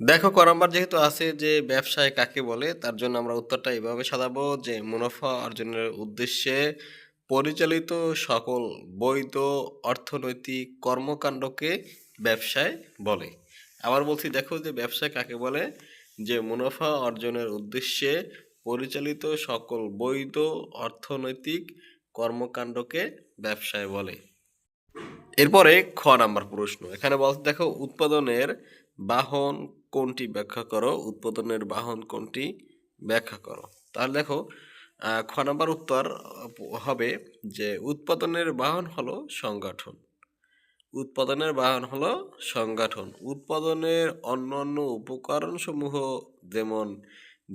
দেখো ক নাম্বার যেহেতু আছে যে ব্যবসায় কাকে বলে, তার জন্য আমরা উত্তরটা এইভাবে সাজাবো যে মুনাফা অর্জনের উদ্দেশ্যে পরিচালিত সকল বৈধ অর্থনৈতিক কর্মকাণ্ডকে ব্যবসায় বলে। আবার বলছি, দেখো যে ব্যবসায় কাকে বলে, যে মুনাফা অর্জনের উদ্দেশ্যে পরিচালিত সকল বৈধ অর্থনৈতিক কর্মকাণ্ডকে ব্যবসায় বলে। এরপরে খ নাম্বার প্রশ্ন, এখানে বলতে দেখো, উৎপাদনের বাহন কোনটি ব্যাখ্যা করো? উৎপাদনের বাহন কোনটি ব্যাখ্যা করো? তাহলে দেখো খ নাম্বার উত্তর হবে যে উৎপাদনের বাহন হলো সংগঠন। উৎপাদনের বাহন হলো সংগঠন। উৎপাদনের অন্যান্য উপকরণসমূহ যেমন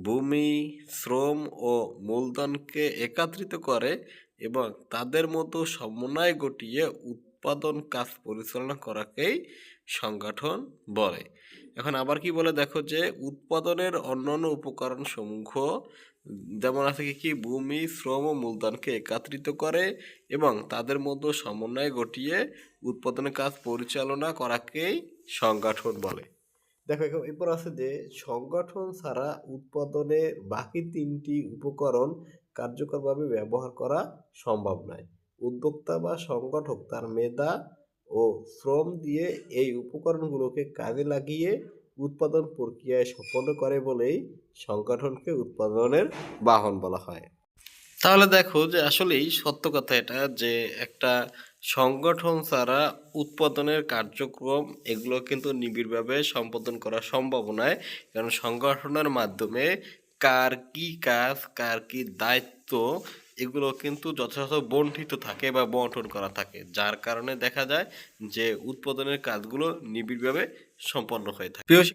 ভূমি, শ্রম ও মূলধনকে একত্রিত করে এবং তাদের মতো সমন্বয় ঘটিয়ে উৎপাদন কাজ পরিচালনা করাকেই সংগঠন বলে। এখন আবার কি বলে? দেখো যে উৎপাদনের অন্যান্য উপকরণ সমূহ যেমন আছে কি ভূমি, শ্রম ও মূলধনকে একত্রিত করে এবং তাদের মধ্যে সমন্বয় ঘটিয়ে উৎপাদনের কাজ পরিচালনা করাকেই সংগঠন বলে। দেখো, এখন এরপর আছে যে সংগঠন ছাড়া উৎপাদনের বাকি তিনটি উপকরণ কার্যকরভাবে ব্যবহার করা সম্ভব নয়। উদ্যোক্তা বা সংগঠক তার মেধা ও শ্রম দিয়ে এই উপকরণগুলোকে কাজে লাগিয়ে উৎপাদন প্রক্রিয়ায় সম্পন্ন করে বলেই সংগঠনকে উৎপাদনের বাহন বলা হয়। তাহলে দেখো যে আসলেই সত্য কথা এটা যে একটা সংগঠন ছাড়া উৎপাদনের কার্যক্রম এগুলো কিন্তু নিবিড়ভাবে সম্পাদন করা সম্ভব নয়। কারণ সংগঠনের মাধ্যমে কার কি কাজ, কার কি দায়িত্ব এগুলো কিন্তু যথাযথ বন্টিত থাকে বা বন্টন করা থাকে, যার কারণে দেখা যায় যে উৎপাদনের কাজগুলো নিবিড়ভাবে সম্পন্ন হয়ে থাকে। প্রিয়